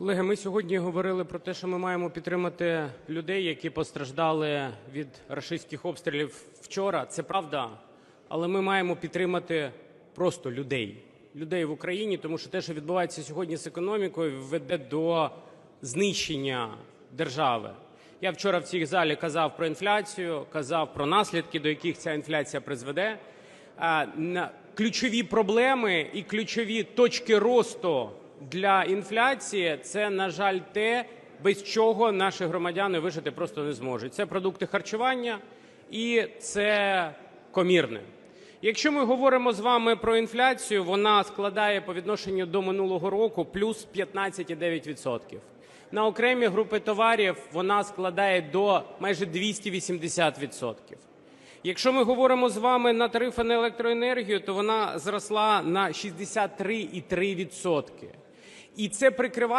Колеги, ми сьогодні говорили про те, що ми маємо підтримати людей, які постраждали від рашистських обстрілів вчора. Це правда, але ми маємо підтримати просто людей, людей в Україні, тому що те, що відбувається сьогодні з економікою, веде до знищення держави. Я вчора в цій залі казав про інфляцію, казав про наслідки, до яких ця інфляція призведе. Ключові проблеми і ключові точки росту для інфляції це, на жаль, те, без чого наші громадяни вижити просто не зможуть. Це продукти харчування і це комірне. Якщо ми говоримо з вами про інфляцію, вона складає по відношенню до минулого року плюс 15,9%. На окремі групи товарів вона складає до майже 280%. Якщо ми говоримо з вами на тарифи на електроенергію, то вона зросла на 63,3%. І це прикривати